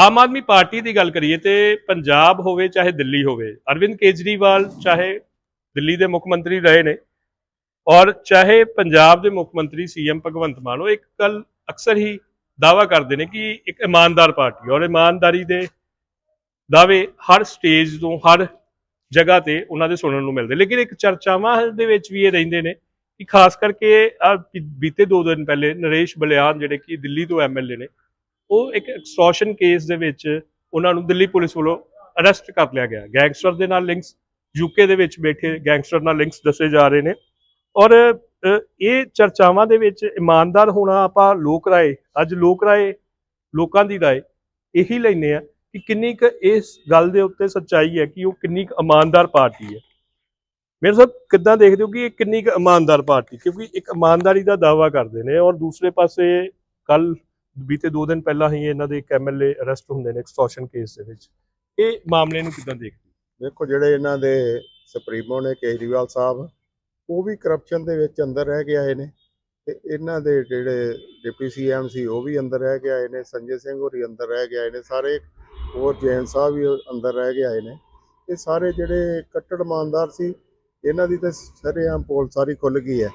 Aam Aadmi party ਦੀ ਗੱਲ ਕਰੀਏ ਤੇ ਪੰਜਾਬ ਹੋਵੇ, ਚਾਹੇ ਦਿੱਲੀ ਹੋਵੇ, ਅਰਵਿੰਦ ਕੇਜਰੀਵਾਲ ਚਾਹੇ ਦਿੱਲੀ ਦੇ ਮੁੱਖ ਮੰਤਰੀ ਰਹੇ ਨੇ ਔਰ ਚਾਹੇ ਪੰਜਾਬ ਦੇ ਮੁੱਖ ਮੰਤਰੀ ਸੀਐਮ ਭਗਵੰਤ ਮਾਨ, ਉਹ ਇੱਕ ਗੱਲ ਅਕਸਰ ਹੀ ਦਾਵਾ ਕਰਦੇ ਨੇ ਕਿ ਇੱਕ ਇਮਾਨਦਾਰ ਪਾਰਟੀ ਔਰ ਇਮਾਨਦਾਰੀ ਦੇ ਦਾਅਵੇ ਹਰ ਸਟੇਜ ਤੋਂ, ਹਰ ਜਗ੍ਹਾ ਤੇ ਉਹਨਾਂ ਦੇ ਸੁਣਨ ਨੂੰ ਮਿਲਦੇ ਲੇਕਿਨ ਇੱਕ ਚਰਚਾਵਾਂ ਦੇ ਵਿੱਚ ਵੀ ਇਹ ਰਹਿੰਦੇ ਨੇ ਕਿ ਖਾਸ ਕਰਕੇ ਬੀਤੇ ਦੋ ਦਿਨ ਪਹਿਲੇ ਨਰੇਸ਼ ਬਲਿਆਨ ਜਿਹੜੇ ਕਿ ਦਿੱਲੀ ਤੋਂ ਐਮਐਲਏ ਨੇ ਉਹ ਇੱਕ ਐਕਸਟੋਰਸ਼ਨ ਕੇਸ ਦੇ ਵਿੱਚ ਉਹਨਾਂ ਨੂੰ ਦਿੱਲੀ ਪੁਲਿਸ ਵੱਲੋਂ ਅਰੈਸਟ ਕਰ ਲਿਆ ਗਿਆ। ਗੈਂਗਸਟਰ ਦੇ ਨਾਲ ਲਿੰਕਸ ਯੂਕੇ ਦੇ ਵਿੱਚ ਬੈਠੇ ਗੈਂਗਸਟਰ ਨਾਲ ਲਿੰਕਸ ਦੱਸੇ ਜਾ ਰਹੇ ਨੇ। ਔਰ ਇਹ ਚਰਚਾਵਾਂ ਦੇ ਵਿੱਚ ਇਮਾਨਦਾਰ ਹੋਣਾ ਆਪਾਂ ਲੋਕ ਰਾਏ, ਅੱਜ ਲੋਕ ਰਾਏ, ਲੋਕਾਂ ਦੀ ਰਾਏ, ਇਹੀ ਲੈਨੇ ਆ ਕਿ ਕਿੰਨੀ ਕੁ ਇਸ ਗੱਲ ਦੇ ਉੱਤੇ ਸੱਚਾਈ ਹੈ ਕਿ ਉਹ ਕਿੰਨੀ ਕੁ ਇਮਾਨਦਾਰ ਪਾਰਟੀ ਹੈ। ਮੇਰੇ ਸਾਹਿਬ ਕਿੱਦਾਂ ਦੇਖਦੇ ਹੋ ਕਿ ਇਹ ਕਿੰਨੀ ਕੁ ਇਮਾਨਦਾਰ ਪਾਰਟੀ, ਕਿਉਂਕਿ ਇੱਕ ਇਮਾਨਦਾਰੀ ਦਾ ਦਾਵਾ ਕਰਦੇ ਨੇ ਔਰ ਦੂਸਰੇ ਪਾਸੇ ਕੱਲ ਬੀਤੇ 2 ਦਿਨ ਪਹਿਲਾਂ ਹੀ ਇਹਨਾਂ ਦੇ ਇੱਕ ਐਮਐਲਏ ਅਰੈਸਟ ਹੁੰਦੇ ਨੇ ਐਕਸਟੋਰਸ਼ਨ ਕੇਸ ਦੇ ਵਿੱਚ। ਇਹ ਮਾਮਲੇ ਨੂੰ ਕਿੱਦਾਂ ਦੇਖਦੇ ਦੇਖੋ, ਜਿਹੜੇ ਇਹਨਾਂ ਦੇ ਸੁਪਰੀਮੋ ਨੇ ਕੇਜਰੀਵਾਲ ਸਾਹਿਬ, ਉਹ ਵੀ ਕਰਪਸ਼ਨ ਦੇ ਵਿੱਚ ਅੰਦਰ ਰਹਿ ਕੇ ਆਏ ਨੇ ਤੇ ਇਹਨਾਂ ਦੇ ਜਿਹੜੇ ਡਿਪਟੀ ਸੀਐਮ ਸੀ, ਉਹ ਵੀ ਅੰਦਰ ਰਹਿ ਕੇ ਆਏ ਨੇ, ਸੰਜੇ ਸਿੰਘ ਹੋਰੀ ਅੰਦਰ ਰਹਿ ਕੇ ਆਏ ਨੇ, ਸਾਰੇ ਹੋਰ ਜੈਨ ਸਾਹਿਬ ਵੀ ਅੰਦਰ ਰਹਿ ਕੇ ਆਏ ਨੇ। ਇਹ ਸਾਰੇ ਜਿਹੜੇ ਕੱਟੜ ਇਮਾਨਦਾਰ ਸੀ, ਇਹਨਾਂ ਦੀ ਤਾਂ ਸਰੇਆਮ ਪੋਲ ਸਾਰੀ ਖੁੱਲ ਗਈ ਹੈ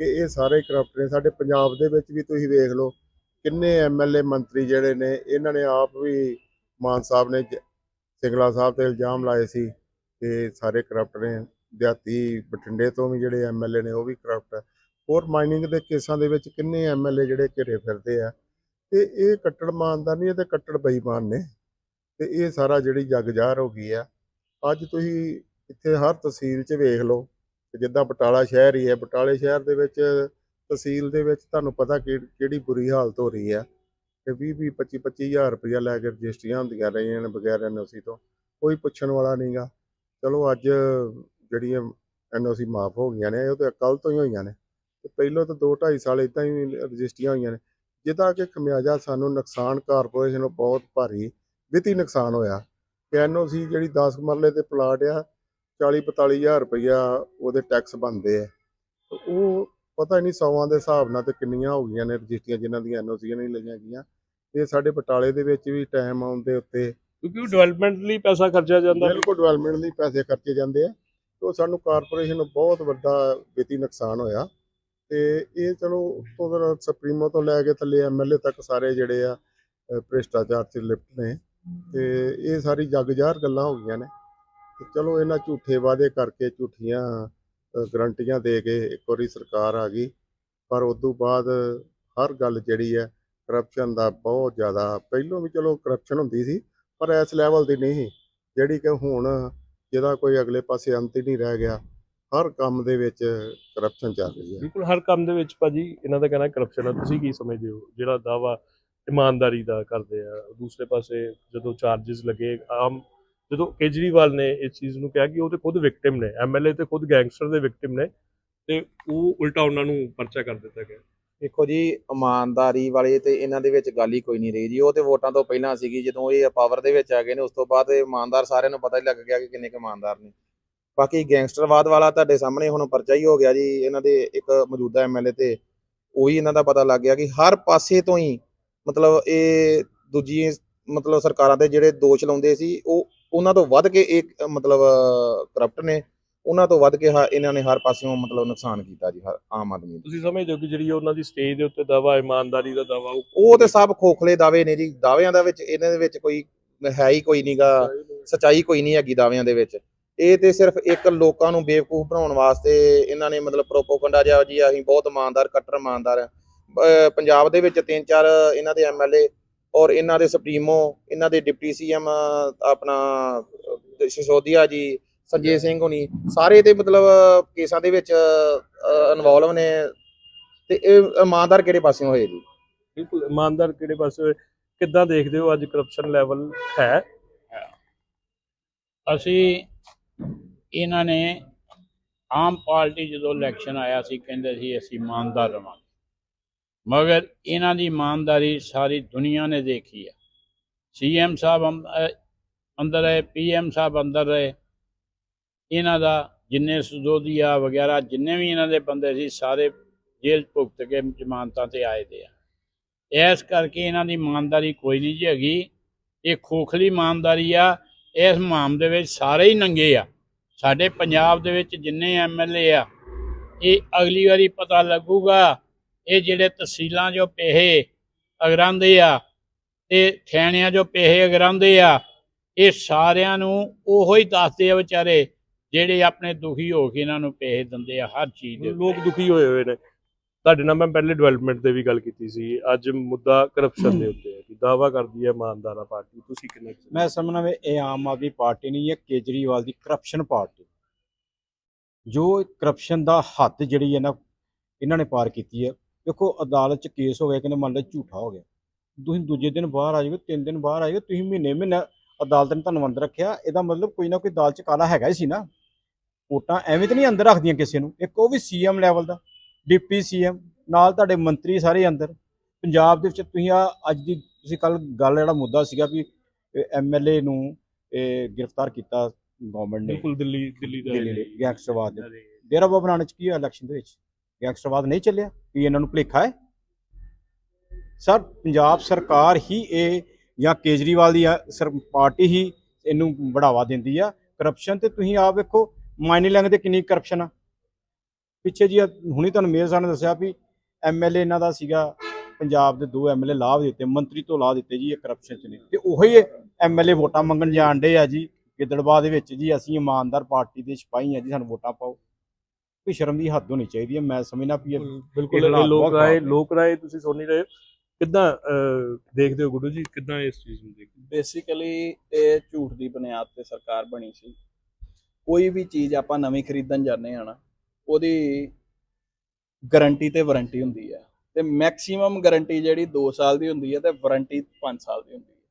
ਕਿ ਇਹ ਸਾਰੇ ਕਰਪਟ ਨੇ। ਸਾਡੇ ਪੰਜਾਬ ਦੇ ਵਿੱਚ ਵੀ ਤੁਸੀਂ ਵੇਖ ਲਓ ਕਿੰਨੇ ਐਮਐਲਏ ਮੰਤਰੀ ਜਿਹੜੇ ਨੇ, ਇਹਨਾਂ ਨੇ ਆਪ ਵੀ ਮਾਨ ਸਾਹਿਬ ਨੇ ਸਿੰਗਲਾ ਸਾਹਿਬ ਤੇ ਇਲਜ਼ਾਮ ਲਾਏ ਸੀ ਕਿ ਸਾਰੇ ਕਰਪਟ ਨੇ ਦਿਹਾਤੀ ਬਠਿੰਡੇ ਤੋਂ ਵੀ ਜਿਹੜੇ ਐਮਐਲਏ ਨੇ ਉਹ ਵੀ ਕਰਪਟ ਹੈ ਹੋਰ ਮਾਈਨਿੰਗ ਦੇ ਕੇਸਾਂ ਦੇ ਵਿੱਚ ਕਿੰਨੇ ਐਮਐਲਏ ਜਿਹੜੇ ਘਿਰੇ ਫਿਰਦੇ ਆ। ਤੇ ਇਹ ਕੱਟੜ ਇਮਾਨਦਾਰ ਨਹੀਂ, ਇਹ ਤੇ ਕੱਟੜ ਬੇਈਮਾਨ ਨੇ। ਤੇ ਇਹ ਸਾਰਾ ਜਿਹੜੀ ਜੱਗ ਜ਼ਾਹਰ ਹੋ ਗਈ ਆ। ਅੱਜ ਤੁਸੀਂ ਇੱਥੇ ਹਰ ਤਹਿਸੀਲ 'ਚ ਵੇਖ ਲਓ ਕਿ ਜਿੱਦਾਂ ਬਟਾਲਾ ਸ਼ਹਿਰ ਹੀ ਹੈ। ਬਟਾਲੇ ਸ਼ਹਿਰ ਦੇ ਵਿੱਚ ਤਹਿਸੀਲ ਦੇ ਵਿੱਚ ਤੁਹਾਨੂੰ ਪਤਾ ਕਿ ਕਿਹੜੀ ਬੁਰੀ ਹਾਲਤ ਹੋ ਰਹੀ ਆ ਤੇ 20 20 25 25000 ਰੁਪਇਆ ਲੈ ਕੇ ਰਜਿਸਟਰੀਆਂ ਹੁੰਦੀਆਂ ਰਹੀਆਂ ਨੇ ਬਗੈਰ ਐਨਓਸੀ ਤੋਂ। ਕੋਈ ਪੁੱਛਣ ਵਾਲਾ ਨਹੀਂਗਾ ਚਲੋ ਅੱਜ ਜਿਹੜੀਆਂ ਐਨਓਸੀ ਮਾਫ ਹੋ ਗਈਆਂ ਨੇ ਉਹ ਤਾਂ ਕੱਲ ਤੋਂ ਹੀ ਹੋਈਆਂ ਨੇ। ਤੇ ਪਹਿਲਾਂ ਤਾਂ 2 2.5 ਸਾਲ ਇਦਾਂ ਹੀ ਰਜਿਸਟਰੀਆਂ ਹੋਈਆਂ ਨੇ। ਜਿਹਦਾ ਕਿ ਖਮਿਆਜਾ ਸਾਨੂੰ ਨੁਕਸਾਨ ਕਾਰਪੋਰੇਸ਼ਨ ਨੂੰ ਬਹੁਤ ਭਾਰੀ, ਵਿੱਤੀ ਨੁਕਸਾਨ ਹੋਇਆ। ਕਿ ਐਨਓਸੀ ਜਿਹੜੀ 10 ਮਰਲੇ ਤੇ ਪਲਾਟ ਆ 40 45000 ਰੁਪਇਆ ਉਹਦੇ ਟੈਕਸ ਬਣਦੇ ਆ। ਉਹ ਪਤਾ ਨਹੀਂ ਸੌਆਂ ਦੇ ਹਿਸਾਬ ਨਾਲ ਤੇ ਕਿੰਨੀਆਂ ਹੋ ਗਈਆਂ ਨੇ ਰਜਿਸਟਰੀਆਂ ਜਿਨ੍ਹਾਂ ਦੀਆਂ ਐਨਓਸੀਆਂ ਨਹੀਂ ਲਈਆਂ ਗਈਆਂ। ਤੇ ਸਾਡੇ ਬਟਾਲੇ ਦੇ ਵਿੱਚ ਵੀ ਟਾਈਮ ਆਉਣ ਦੇ ਉੱਤੇ ਕਿਉਂਕਿ ਉਹ ਡਿਵੈਲਪਮੈਂਟ ਲਈ ਪੈਸਾ ਖਰਚਿਆ ਜਾਂਦਾ। ਬਿਲਕੁਲ ਡਿਵੈਲਪਮੈਂਟ ਲਈ ਪੈਸੇ ਖਰਚੇ ਜਾਂਦੇ ਆ ਤੇ ਉਹ ਸਾਨੂੰ ਕਾਰਪੋਰੇਸ਼ਨ ਨੂੰ ਬਹੁਤ ਵੱਡਾ ਵਿੱਤੀ ਨੁਕਸਾਨ ਹੋਇਆ ਤੇ ਇਹ ਚਲੋ ਉੱਤੋਂ ਦਾ ਸੁਪਰੀਮੋ ਤੋਂ ਲੈ ਕੇ ਥੱਲੇ ਐਮਐਲਏ ਤੱਕ ਸਾਰੇ ਜਿਹੜੇ ਆ ਭ੍ਰਿਸ਼ਟਾਚਾਰ 'ਚ ਲਿਪਤ ਨੇ ਤੇ ਇਹ ਸਾਰੀ ਜੱਗ ਜ਼ਾਹਰ ਗੱਲਾਂ ਹੋ ਗਈਆਂ ਨੇ ਤੇ ਚਲੋ ਇਹਨਾਂ ਝੂਠੇ ਵਾਅਦੇ ਕਰਕੇ ਝੂਠੀਆਂ ਗਰੰਟੀਆਂ ਦੇ ਕੇ ਇੱਕ ਵਾਰੀ ਸਰਕਾਰ ਆ ਗਈ। ਪਰ ਉਸ ਤੋਂ ਬਾਅਦ ਹਰ ਗੱਲ ਜਿਹੜੀ ਹੈ ਕਰਪਸ਼ਨ ਦਾ ਬਹੁਤ ਜ਼ਿਆਦਾ ਪਹਿਲੋਂ ਵੀ ਚਲੋ ਕਰਪਸ਼ਨ ਹੁੰਦੀ ਸੀ ਪਰ ਇਸ ਲੈਵਲ ਦੀ ਨਹੀਂ ਸੀ, ਜਿਹੜੀ ਕਿ ਹੁਣ ਜਿਹਦਾ ਕੋਈ ਅਗਲੇ ਪਾਸੇ ਅੰਤ ਹੀ ਨਹੀਂ ਰਹਿ ਗਿਆ ਹਰ ਕੰਮ ਦੇ ਵਿੱਚ ਕਰਪਸ਼ਨ ਚੱਲ ਰਹੀ ਹੈ। ਬਿਲਕੁਲ ਹਰ ਕੰਮ ਦੇ ਵਿੱਚ ਭਾਜੀ ਇਹਨਾਂ ਦਾ ਕਹਿਣਾ ਕਰਪਸ਼ਨ ਹੈ ਤੁਸੀਂ ਕੀ ਸਮਝਦੇ ਹੋ? ਜਿਹੜਾ ਦਾਵਾ ਇਮਾਨਦਾਰੀ ਦਾ ਕਰਦੇ ਆ ਦੂਸਰੇ ਪਾਸੇ ਜਦੋਂ ਚਾਰजेस ਲੱਗੇ ਆਮ ਜਦੋਂ ਕੇਜਰੀਵਾਲ ਨੇ ਇਸ ਚੀਜ਼ ਨੂੰ ਕਿਹਾ ਕਿ ਉਹ ਤੇ ਖੁਦ ਵਿਕਟਿਮ ਨੇ ਐਮਐਲਏ ਤੇ ਖੁਦ ਗੈਂਗਸਟਰ ਦੇ ਵਿਕਟਿਮ ਨੇ ਤੇ ਉਹ ਉਲਟਾ ਉਹਨਾਂ ਨੂੰ ਪਰਚਾ ਕਰ ਦਿੱਤਾ ਗਿਆ। ਦੇਖੋ ਜੀ, ਇਮਾਨਦਾਰੀ ਵਾਲੇ ਤੇ ਇਹਨਾਂ ਦੇ ਵਿੱਚ ਗੱਲ ਹੀ ਕੋਈ ਨਹੀਂ ਰਹੀ ਜੀ। ਉਹ ਤੇ ਵੋਟਾਂ ਤੋਂ ਪਹਿਲਾਂ ਸੀਗੀ, ਜਦੋਂ ਇਹ ਪਾਵਰ ਦੇ ਵਿੱਚ ਆ ਗਏ ਨੇ, ਉਸ ਤੋਂ ਬਾਅਦ ਇਮਾਨਦਾਰ ਸਾਰਿਆਂ ਨੂੰ ਪਤਾ ਹੀ ਲੱਗ ਗਿਆ ਕਿ ਕਿੰਨੇ ਕੁ ਇਮਾਨਦਾਰ ਨੇ। ਬਾਕੀ ਗੈਂਗਸਟਰਵਾਦ ਵਾਲਾ ਤੁਹਾਡੇ ਸਾਹਮਣੇ ਹੁਣ ਪਰਚਾ ਹੀ ਹੋ ਗਿਆ ਜੀ, ਇਹਨਾਂ ਦੇ ਇੱਕ ਮੌਜੂਦਾ ਐਮਐਲਏ ਤੇ। ਉਹੀ ਇਹਨਾਂ ਦਾ ਪਤਾ ਲੱਗ ਗਿਆ ਕਿ ਹਰ ਪਾਸੇ ਤੋਂ ਹੀ ਮਤਲਬ ਇਹ ਦੂਜੀ ਮਤਲਬ ਸਰਕਾਰਾਂ ਦੇ ਜਿਹੜੇ ਦੋਸ਼ ਲਾਉਂਦੇ ਸੀ, ਉਹ ਉਹਨਾਂ ਤੋਂ ਵੱਧ ਕੇ ਇੱਕ ਮਤਲਬ ਕਰਪਟ ਨੇ। ਉਹਨਾਂ ਤੋਂ ਵੱਧ ਕੇ ਹ- ਇਹਨਾਂ ਨੇ ਹਰ ਪਾਸਿਓਂ ਮਤਲਬ ਨੁਕਸਾਨ ਕੀਤਾ ਜੀ ਹਰ ਆਮ ਆਦਮੀ ਤੁਸੀਂ ਸਮਝਦੇ ਹੋ ਕਿ ਜਿਹੜੀ ਉਹਨਾਂ ਦੀ ਸਟੇਜ ਦੇ ਉੱਤੇ ਦਾਵਾ ਇਮਾਨਦਾਰੀ ਦਾ ਦਾਵਾ ਉਹ ਤੇ ਸਭ ਖੋਖਲੇ ਦਾਅਵੇ ਨੇ ਜੀ। ਦਾਅਵਿਆਂ ਦਾ ਵਿੱਚ ਇਹਨਾਂ ਦੇ ਵਿੱਚ ਕੋਈ ਹੈ ਹੀ ਕੋਈ ਨਹੀਂਗਾ ਸਚਾਈ ਕੋਈ ਨਹੀਂ ਹੈਗੀ ਦਾਅਵਿਆਂ ਦੇ ਵਿੱਚ। ਇਹ ਤੇ ਸਿਰਫ ਇੱਕ ਲੋਕਾਂ ਨੂੰ ਬੇਵਕੂਫ ਬਣਾਉਣ ਵਾਸਤੇ ਇਹਨਾਂ ਨੇ ਮਤਲਬ ਪ੍ਰੋਪੋਗੰਡਾ ਜਿਹਾ ਜੀ ਅਸੀਂ ਬਹੁਤ ਇਮਾਨਦਾਰ ਕੱਟਰ ਇਮਾਨਦਾਰ। ਪੰਜਾਬ ਦੇ ਵਿੱਚ ਤਿੰਨ ਚਾਰ ਇਹਨਾਂ ਦੇ ਐਮਐਲਏ ਔਰ ਇਹਨਾਂ ਦੇ ਸੁਪਰੀਮੋ ਇਹਨਾਂ ਦੇ ਡਿਪਟੀ ਸੀਐਮ ਆਪਣਾ ਸਿਸੋਦੀਆ ਜੀ ਸੰਜੇ ਸਿੰਘ ਹੋਣੀ ਸਾਰੇ ਤੇ ਮਤਲਬ ਕੇਸਾਂ ਦੇ ਵਿੱਚ ਇਨਵੋਲਵ ਨੇ ਤੇ ਇਹ ਇਮਾਨਦਾਰ ਕਿਹੜੇ ਪਾਸਿਓਂ ਹੋਏ ਜੀ? ਬਿਲਕੁਲ ਇਮਾਨਦਾਰ ਕਿਹੜੇ ਪਾਸੇ ਕਿੱਦਾਂ ਦੇਖਦੇ ਹੋ ਅੱਜ ਕਰਪਸ਼ਨ ਲੈਵਲ ਹੈ? ਅਸੀਂ ਇਹਨਾਂ ਨੇ ਆਮ ਪਾਰਟੀ ਜਦੋਂ ਇਲੈਕਸ਼ਨ ਆਇਆ ਸੀ ਕਹਿੰਦੇ ਸੀ ਅਸੀਂ ਇਮਾਨਦਾਰ ਰਵਾਂਗੇ। ਮਗਰ ਇਹਨਾਂ ਦੀ ਇਮਾਨਦਾਰੀ ਸਾਰੀ ਦੁਨੀਆ ਨੇ ਦੇਖੀ ਹੈ। ਸੀਐਮ ਸਾਹਿਬ ਅੰਦ- ਅੰਦਰ ਰਹੇ ਪੀਐਮ ਸਾਹਿਬ ਅੰਦਰ ਰਹੇ। ਇਹਨਾਂ ਦਾ ਜਿੰਨੇ ਸਦੋਦੀਆ ਵਗੈਰਾ, ਜਿੰਨੇ ਵੀ ਇਹਨਾਂ ਦੇ ਬੰਦੇ ਸੀ, ਸਾਰੇ ਜੇਲ੍ਹ ਭੁਗਤ ਕੇ ਜ਼ਮਾਨਤਾਂ ਤੇ ਆਏ ਦੇ ਆ। ਇਸ ਕਰਕੇ ਇਹਨਾਂ ਦੀ ਇਮਾਨਦਾਰੀ ਕੋਈ ਨਹੀਂ ਜੀ ਹੈਗੀ। ਇਹ ਖੋਖਲੀ ਇਮਾਨਦਾਰੀ ਆ। ਇਸ ਮਾਮਲੇ ਵਿੱਚ ਸਾਰੇ ਹੀ ਨੰਗੇ ਆ। ਸਾਡੇ ਪੰਜਾਬ ਦੇ ਵਿੱਚ ਜਿੰਨੇ ਐਮਐਲਏ ਆ, ਇਹ ਅਗਲੀ ਵਾਰੀ ਪਤਾ ਲੱਗੂਗਾ ਇਹ ਜਿਹੜੇ ਤਹਿਸੀਲਾਂ ਜੋ ਪੈਸੇ ਅਗਰਾਂਦੇ ਆ ਤੇ ਥੈਣਿਆਂ ਜੋ ਪੈਸੇ ਅਗਰਾਂਦੇ ਆ ਇਹ ਸਾਰਿਆਂ ਨੂੰ ਉਹੋ ਹੀ ਦੱਸਦੇ ਆ ਵਿਚਾਰੇ ਜਿਹੜੇ ਆਪਣੇ ਦੁਖੀ ਹੋ ਕੇ ਇਹਨਾਂ ਨੂੰ ਪੈਸੇ ਦਿੰਦੇ ਆ ਹਰ ਚੀਜ਼ ਦੇ ਲੋਕ ਦੁਖੀ ਹੋਏ ਹੋਏ ਨੇ। ਤੁਹਾਡੇ ਨਾਲ ਮੈਂ ਪਹਿਲੇ ਡਿਵੈਲਪਮੈਂਟ ਤੇ ਵੀ ਗੱਲ ਕੀਤੀ ਸੀ। ਅੱਜ ਮੁੱਦਾ ਕਰਪਸ਼ਨ ਦੇ ਉੱਤੇ ਹੈ। ਕਿ ਦਾਵਾ ਕਰਦੀ ਹੈ ਇਮਾਨਦਾਰਾ ਪਾਰਟੀ। ਤੁਸੀਂ ਕਿੰਨਾ ਮੈਂ ਸਮਝਣਾ ਵੀ ਇਹ ਆਮ ਆਦਮੀ ਪਾਰਟੀ ਨਹੀਂ ਹੈ ਕੇਜਰੀਵਾਲ ਦੀ ਕਰਪਸ਼ਨ ਪਾਰਟੀ। ਜੋ ਕਰਪਸ਼ਨ ਦਾ ਹੱਦ ਜਿਹੜੀ ਹੈ ਨਾ ਇਹਨਾਂ ਨੇ ਪਾਰ ਕੀਤੀ ਹੈ ਦੇਖੋ ਅਦਾਲਤ 'ਚ ਕੇਸ ਹੋ ਗਿਆ ਕਹਿੰਦੇ ਮੰਨ ਲਓ ਝੂਠਾ ਹੋ ਗਿਆ। ਤੁਸੀਂ ਦੂਜੇ ਦਿਨ ਬਾਹਰ ਆ ਜਾਓਗੇ ਤਿੰਨ ਦਿਨ ਬਾਹਰ ਆ ਜਾਓਗੇ ਤੁਸੀਂ ਮਹੀਨੇ ਮਹੀਨੇ ਅਦਾਲਤ ਨੇ ਤੁਹਾਨੂੰ ਅੰਦਰ ਰੱਖਿਆ। ਇਹਦਾ ਮਤਲਬ ਕੋਈ ਨਾ ਕੋਈ ਦਾਲ 'ਚ ਕਾਲਾ ਹੈਗਾ ਹੀ ਸੀ ਨਾ। ਵੋਟਾਂ ਐਵੇਂ ਤਾਂ ਨਹੀਂ ਅੰਦਰ ਰੱਖਦੀਆਂ ਕਿਸੇ ਨੂੰ। ਇੱਕ ਉਹ ਵੀ ਸੀਐਮ ਲੈਵਲ ਦਾ ਡਿਪਟੀ ਸੀਐਮ ਨਾਲ ਤੁਹਾਡੇ ਮੰਤਰੀ ਸਾਰੇ ਅੰਦਰ। ਪੰਜਾਬ ਦੇ ਵਿੱਚ ਤੁਸੀਂ ਆ ਅੱਜ ਦੀ ਤੁਸੀਂ ਕੱਲ ਗੱਲ ਜਿਹੜਾ ਮੁੱਦਾ ਸੀਗਾ ਵੀ ਐਮਐਲਏ ਨੂੰ ਇਹ ਗ੍ਰਿਫਤਾਰ ਕੀਤਾ ਗਵਰਨਮੈਂਟ ਨੇ। ਬਿਲਕੁਲ ਦਿੱਲੀ ਦਿੱਲੀ ਦਾ ਗੈਂਗਸਟਰਵਾਦ ਦੇ ਡੇਰਾ ਬਾਬਾ ਨਾਨਕ 'ਚ ਕੀ ਇਲੈਕਸ਼ਨ ਦੇ ਵਿੱਚ? ਗੈਂਗਸਟਰਵਾਦ ਨਹੀਂ ਚੱਲਿਆ, ਕੀ ਇਹਨਾਂ ਨੂੰ ਭੁਲੇਖਾ ਹੈ? ਸਰ, ਪੰਜਾਬ ਸਰਕਾਰ ਹੀ ਇਹ ਜਾਂ ਕੇਜਰੀਵਾਲ ਦੀ ਸਰ, ਪਾਰਟੀ ਹੀ ਇਹਨੂੰ ਬੜਾਵਾ ਦਿੰਦੀ ਆ। ਕਰਪਸ਼ਨ ਤੇ ਤੁਸੀਂ ਆਪ ਵੇਖੋ, ਮਾਇਨੇ ਲੈਂਗ ਤੇ ਕਿੰਨੀ ਕਰਪਸ਼ਨ ਆ। ਪਿੱਛੇ ਜੀ ਆਹ ਹੁਣੀ ਤੁਹਾਨੂੰ ਮੇਅਰ ਸਾਹਿਬ ਨੇ ਦੱਸਿਆ ਵੀ ਐਮਐਲਏ ਇਹਨਾਂ ਦਾ ਸੀਗਾ, ਪੰਜਾਬ ਦੇ ਦੋ ਐਮਐਲਏ ਲਾਭ ਦਿੱਤੇ, ਮੰਤਰੀ ਤੋਂ ਲਾਭ ਦਿੱਤੇ ਜੀ ਇਹ ਕਰਪਸ਼ਨ ਚ ਨੇ। ਤੇ ਉਹੀ ਐਮਐਲਏ ਵੋਟਾਂ ਮੰਗਣ ਜਾਣ ਡੇ ਆ ਜੀ, ਗਿੱਦੜਬਾਹ ਦੇ ਵਿੱਚ ਜੀ, ਅਸੀਂ ਇਮਾਨਦਾਰ ਪਾਰਟੀ ਦੇ ਸਿਪਾਹੀ ਆ ਜੀ, ਸਾਨੂੰ ਵੋਟਾਂ ਪਾਓ। ਕੋਈ ਸ਼ਰਮ ਦੀ ਹੱਦ ਹੋਣੀ ਚਾਹੀਦੀ ਹੈ ਮੈਂ ਸਮਝਣਾ ਵੀ ਬਿਲਕੁਲ ਲੋਕ ਰਾਏ। ਲੋਕ ਰਾਏ ਤੁਸੀਂ ਸੁਣ ਨਹੀਂ ਰਹੇ। ਕਿੱਦਾਂ ਦੇਖਦੇ ਹੋ ਗੁੱਡੂ ਜੀ ਕਿੱਦਾਂ ਇਸ ਚੀਜ਼ ਨੂੰ ਦੇਖਦੇ? ਬੇਸਿਕਲੀ ਇਹ ਝੂਠ ਦੀ ਬੁਨਿਆਦ ਤੇ ਸਰਕਾਰ ਬਣੀ ਸੀ। ਕੋਈ ਵੀ ਚੀਜ਼ ਆਪਾਂ ਨਵੀਂ ਖਰੀਦਣ ਜਾਂਦੇ ਆ ਨਾ ਉਹਦੀ ਗਾਰੰਟੀ ਤੇ ਵਾਰੰਟੀ ਹੁੰਦੀ ਹੈ। ਤੇ ਮੈਕਸਿਮਮ ਗਾਰੰਟੀ ਜਿਹੜੀ 2 ਸਾਲ ਦੀ ਹੁੰਦੀ ਹੈ ਤੇ ਵਾਰੰਟੀ 5 ਸਾਲ ਦੀ ਹੁੰਦੀ ਹੈ।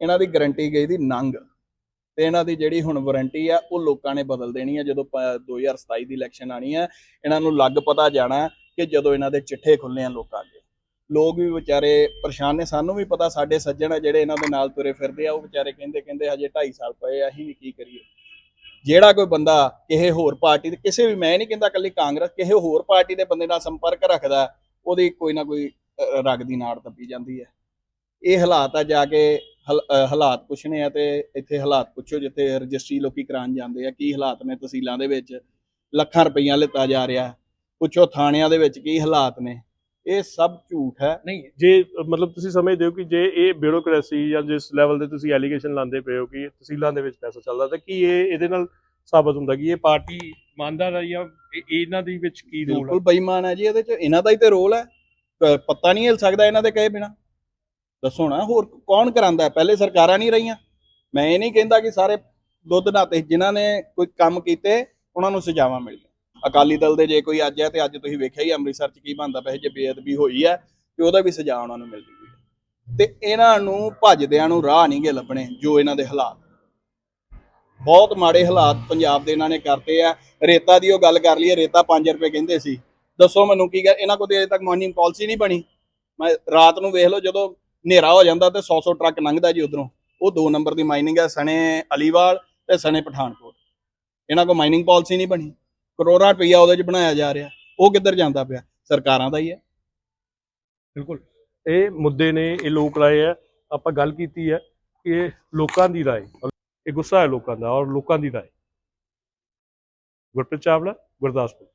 ਇਹਨਾਂ ਦੀ ਗਾਰੰਟੀ ਗਈ ਦੀ ਨੰਗ। ਤੇ ਇਹਨਾਂ ਦੀ ਜਿਹੜੀ ਹੁਣ ਵਾਰੰਟੀ ਆ ਉਹ ਲੋਕਾਂ ਨੇ ਬਦਲ ਦੇਣੀ ਹੈ ਜਦੋਂ ਪ- 2027 ਦੀ ਇਲੈਕਸ਼ਨ ਆਣੀ ਹੈ ਇਹਨਾਂ ਨੂੰ ਲੱਗ ਪਤਾ ਜਾਣਾ ਕਿ ਜਦੋਂ ਇਹਨਾਂ ਦੇ ਚਿੱਠੇ ਖੁੱਲ੍ਹੇ ਆ ਲੋਕਾਂ ਅੱਗੇ ਲੋਕ ਵੀ ਵਿਚਾਰੇ ਪਰੇਸ਼ਾਨ ਨੇ ਸਾਨੂੰ ਵੀ ਪਤਾ ਸਾਡੇ ਸੱਜਣ ਆ ਜਿਹੜੇ ਇਹਨਾਂ ਦੇ ਨਾਲ ਤੁਰੇ ਫਿਰਦੇ ਆ ਉਹ ਵਿਚਾਰੇ ਕਹਿੰਦੇ ਕਹਿੰਦੇ ਹਜੇ 2.5 ਸਾਲ ਪਏ ਆ ਅਸੀਂ ਵੀ ਕੀ ਕਰੀਏ? ਜਿਹੜਾ ਕੋਈ ਬੰਦਾ ਕਿਸੇ ਹੋਰ ਪਾਰਟੀ ਦੇ ਕਿਸੇ ਵੀ ਮੈਂ ਨਹੀਂ ਕਹਿੰਦਾ ਕੱਲੀ ਕਾਂਗਰਸ ਕਿਸੇ ਹੋਰ ਪਾਰਟੀ ਦੇ ਬੰਦੇ ਨਾਲ ਸੰਪਰਕ ਰੱਖਦਾ ਉਹਦੀ ਕੋਈ ਨਾ ਕੋਈ ਅ, ਰਗ ਦੀ ਨਾੜ ਦੱਬੀ ਜਾਂਦੀ ਹੈ ਇਹ ਹਾਲਾਤ ਆ ਜਾ ਕੇ ਹਾਲਾਤ ਪੁੱਛਣੇ ਆ ਤੇ ਇੱਥੇ ਹਾਲਾਤ ਪੁੱਛੋ ਜਿੱਥੇ ਰਜਿਸਟਰੀ ਲੋਕੀ ਕਰਾਉਣ ਜਾਂਦੇ ਆ ਕੀ ਹਾਲਾਤ ਨੇ ਤਹਿਸੀਲਾਂ ਦੇ ਵਿੱਚ? ਲੱਖਾਂ ਰੁਪਈਆ ਲਿੱਤਾ ਜਾ ਰਿਹਾ। ਪੁੱਛੋ ਥਾਣਿਆਂ ਦੇ ਵਿੱਚ ਕੀ ਹਾਲਾਤ ਨੇ? ਇਹ ਸਭ ਝੂਠ ਹੈ। ਨਹੀਂ ਜੇ ਮਤਲਬ ਤੁਸੀਂ ਸਮਝਦੇ ਹੋ ਕਿ ਜੇ ਇਹ ਬਿਊਰੋਕ੍ਰੇਸੀ ਜਾਂ ਜਿਸ ਲੈਵਲ ਤੇ ਤੁਸੀਂ ਐਲੀਗੇਸ਼ਨ ਲਾਉਂਦੇ ਪਏ ਹੋ ਕਿ ਤਹਿਸੀਲਾਂ ਦੇ ਵਿੱਚ ਪੈਸਾ ਚੱਲਦਾ ਤਾਂ ਕੀ ਇਹ ਇਹਦੇ ਨਾਲ ਸਾਬਤ ਹੁੰਦਾ ਕਿ ਇਹ ਪਾਰਟੀ ਇਮਾਨਦਾਰ ਹੈ ਜਾਂ ਇਹ- ਇਹਨਾਂ ਦੇ ਵਿੱਚ ਕੀ ਰੋਲ ਬਿਲਕੁਲ ਬੇਈਮਾਨ ਹੈ ਜੀ ਇਹਦੇ ਚ ਇਹਨਾਂ ਦਾ ਹੀ ਤੇ ਰੋਲ ਹੈ। ਪੱਤਾ ਨਹੀਂ ਹਿਲ ਸਕਦਾ ਇਹਨਾਂ ਦੇ ਕਹੇ ਬਿਨਾ। ਦੱਸੋ ਨਾ, ਹੋਰ ਕੌਣ ਕਰਾਂਦਾ? ਪਹਿਲੇ ਸਰਕਾਰਾਂ ਨਹੀਂ ਰਹੀਆਂ। ਮੈਂ ਇਹ ਨਹੀਂ ਕਹਿੰਦਾ ਕਿ ਸਾਰੇ ਦੁੱਧ ਨਾਤੇ, ਜਿਨ੍ਹਾਂ ਨੇ ਕੋਈ ਕੰਮ ਕੀਤੇ, ਉਹਨਾਂ ਨੂੰ ਸਜ਼ਾਵਾਂ ਮਿਲੀਆਂ। ਅਕਾਲੀ ਦਲ ਦੇ ਜੇ ਕੋਈ ਅੱਜ ਹੈ ਤੇ ਅੱਜ ਤੁਸੀਂ ਵੇਖਿਆ ਹੀ, ਅੰਮ੍ਰਿਤਸਰ ਚ ਕੀ ਬਣਦਾ ਪਿਆ ਜੇ ਬੇਅਦਬੀ ਹੋਈ ਹੈ, ਤੇ ਉਹਦਾ ਵੀ ਸਜ਼ਾ ਉਹਨਾਂ ਨੂੰ ਮਿਲਦੀ ਤੇ ਇਹਨਾਂ ਨੂੰ ਭੱਜਦਿਆਂ ਨੂੰ ਰਾਹ ਨਹੀਂ ਲੱਭਣੇ, ਜੋ ਇਹਨਾਂ ਦੇ ਹਾਲਾਤ। ਬਹੁਤ ਮਾੜੇ ਹਾਲਾਤ ਪੰਜਾਬ ਦੇ ਇਹਨਾਂ ਨੇ ਕਰਤੇ ਆ। ਰੇਤਾ ਦੀ ਉਹ ਗੱਲ ਕਰ ਲਈਏ, ਰੇਤਾ 5 ਰੁਪਏ ਕਹਿੰਦੇ ਸੀ। ਦੱਸੋ ਮੈਨੂੰ ਕੀ ਗੱਲ, ਇਹਨਾਂ ਕੋਲ ਤੇ ਅਜੇ ਤੱਕ ਮਾਈਨਿੰਗ ਪਾਲਿਸੀ ਨਹੀਂ ਬਣੀ। ਮੈਂ ਰਾਤ ਨੂੰ ਵੇਖ ਲਓ, ਜਦੋਂ ਹਨੇਰਾ ਹੋ ਜਾਂਦਾ ਤੇ 100-100 ਟਰੱਕ ਲੰਘਦਾ ਜੀ ਉਧਰੋਂ। ਉਹ ਦੋ ਨੰਬਰ ਦੀ ਮਾਈਨਿੰਗ ਹੈ ਸਣੇ ਅਲੀਵਾਲ ਤੇ ਸਣੇ ਪਠਾਨਕੋਟ। ਇਹਨਾਂ ਕੋਲ ਮਾਈਨਿੰਗ ਪਾਲਿਸੀ ਨਹੀਂ ਬਣੀ। ਕਰੋੜਾਂ ਰੁਪਈਆ ਉਹਦੇ 'ਚ ਬਣਾਇਆ ਜਾ ਰਿਹਾ। ਉਹ ਕਿੱਧਰ ਜਾਂਦਾ ਪਿਆ? ਸਰਕਾਰਾਂ ਦਾ ਹੀ ਹੈ। ਬਿਲਕੁਲ। ਇਹ ਮੁੱਦੇ ਨੇ, ਇਹ ਲੋਕ ਰਾਏ ਹੈ ਆਪਾਂ ਗੱਲ ਕੀਤੀ ਹੈ ਕਿ ਲੋਕਾਂ ਦੀ ਰਾਏ। ਇਹ ਗੁੱਸਾ ਹੈ ਲੋਕਾਂ ਦਾ ਔਰ ਲੋਕਾਂ ਦੀ ਰਾਏ। ਗੁਰਪ੍ਰੀਤ ਚਾਵਲਾ, ਗੁਰਦਾਸਪੁਰ।